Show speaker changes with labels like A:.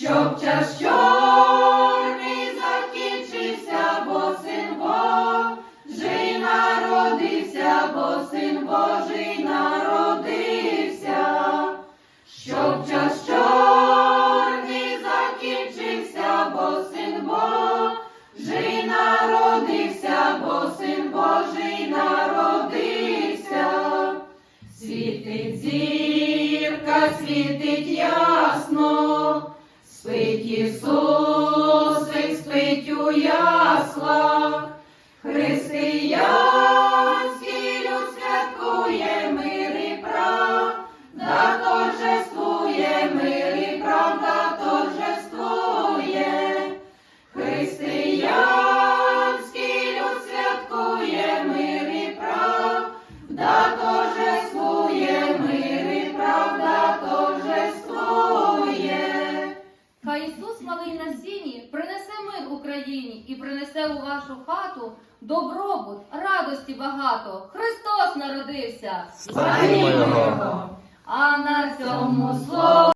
A: щоб час чорний закінчився, бо син Божий народився, бо син Божий народився, щоб час чорний закінчився, бо син Божий народився, бо син Божий народився. Світить зірка, світить ясно, спить Ісусик, спить у яслах,
B: Ісус малий на сіні принесе мир Україні і принесе у вашу хату добробут, радості багато. Христос народився,
A: Його!
B: а на цьому слові.